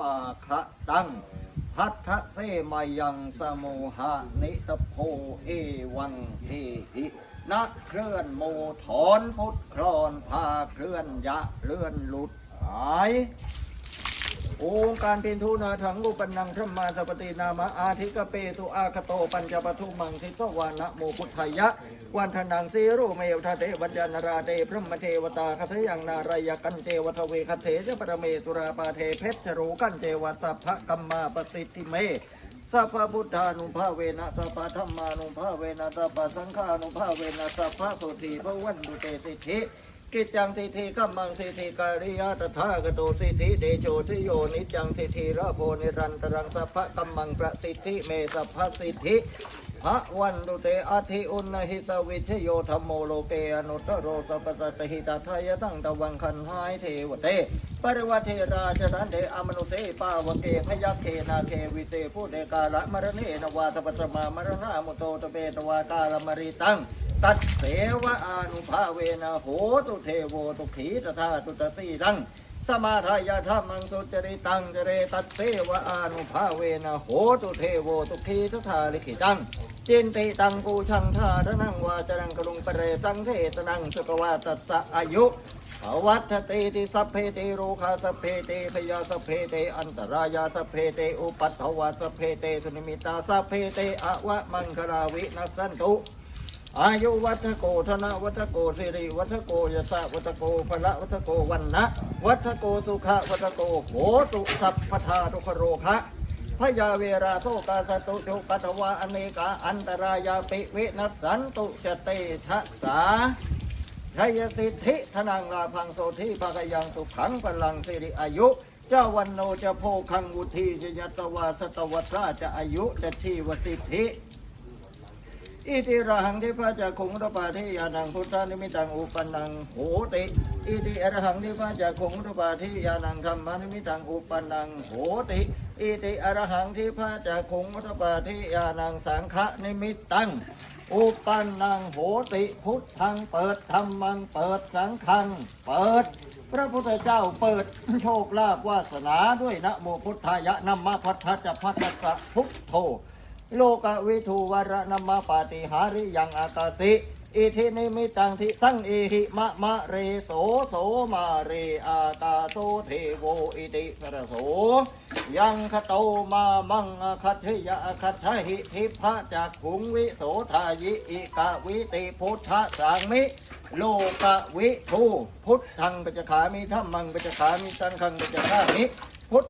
มาคะตังพัทธเสมายังสมุหะนิสโพเอวังเทหินักเคลื่อนโมถอนพุทธคลอนพาเคลื่อนยะเลื่อนหลุดหาย องค์การเป็นทุนาถังกุปนังพระมาสปตินามะอาทิกเปตุอาคโตปัญจปทุมังสิทวานะโมพุทธายะ วันทนังสีรุเมวทะเทวัจจานราเตพระมเทวตาคเทยังนารายกันเจวัทเวคเทจะปรเมตุราปาเทเพชรรูกันเจวัสพะกัมมาปสิทธิเมสัพพะพุทธานุภาเวนะสัพพะธรรมานุภาเวนะสัพพะสังฆานุภาเวนะสัพพะโสธีพระวันตุเตสิทธิ กิจจังสิทธิกัมมังสิทธิการิยาตถาคโตสิทธิเดโชทิโยนิจังสิทธิระโพนิรันตรังสัพพะกัมมังประสิทธิเมสัพพะสิทธิพระวันตุเตอาทิอุณหิสวิชโยธรรมโมโลเกอนุตโรสัพสัตหิตาทายตั้งตะวังคันหายเทวเตปริวัติราชรันเดอมนุเตปาวเกพยัคเคนาเควิเตผู้เดกาละมรณเนวาตปัสมามรณามุโตตเปตวากาลมริตัง ตัดเสวะอานุภาเวนะโหตุเทโวตุขีตถาตุตตีตังสมาทายาธรรมังสุจริตังเจเรตัดเสวะอานุภาเวนะโหตุเทโวตุขีตถาลิขิตังจินติตังปูชังธาทนังวาจรังกรุงปเรตังเทตนังสุกวาตัสสะอายุภวัตเตติสัพเพเตโรคาสัพเพเตพยาสัพเพเตอันตรายาสัพเพเตอุปัตถวาสัพเพเตสุนิมิตาสัพเพเตอวะมังคลาวินัสสันตุ อายุวัฒโกธนวัฒโกสิริวัฒโกยสะวัฒโกพละวัฒโกวันนะวัฒโกสุขะวัฒโกโหตุสัพพทาทุกขโรคะพยาเวราโทกาสตุจุปัตวาอเนกาอันตรายาปิวินัสสันตุจเตชะสาชัยสิทธิธนังลาพังโสธิภกยังสุขังพลังสิริอายุเจ้าวันโนจะโพคังวุธีจะยตวาสตวัตราจะอายุจะชีวสิทธิ อิติระหังทิพระจะคงรปาทิยานังพุทธานิมิตังอุปนังโหติอิติอรหังทิพระจะคงรปาทิยานังธรรมานิมิตังอุปนังโหติอิติอรหังทิพระจะคงรปาทิยานังสังฆนิมิตังอุปนังโหติพุทธังเปิดธรรมังเปิดสังฆังเปิด พระพุทธเจ้าเปิดโชคลาภวาสนาด้วยนะโมพุทธายะนัมมะพัทธจะพัทธะพุทโธ โลกวิทูวรนามปาติหาริยังอากาสิอิทินิมิตังทิสังเอหิมะมะเรโสโสมาเรอากาโตเทโวอิติสรโส ยังคโตมามังคัตถิยะคัตถหิทิพะจักขุงวิโสทายิอิกะวิติพุทธสังมิโลกวิทูพุทธังปัจจขามิธรรมังปัจจขามิสังฆังปัจจขามิ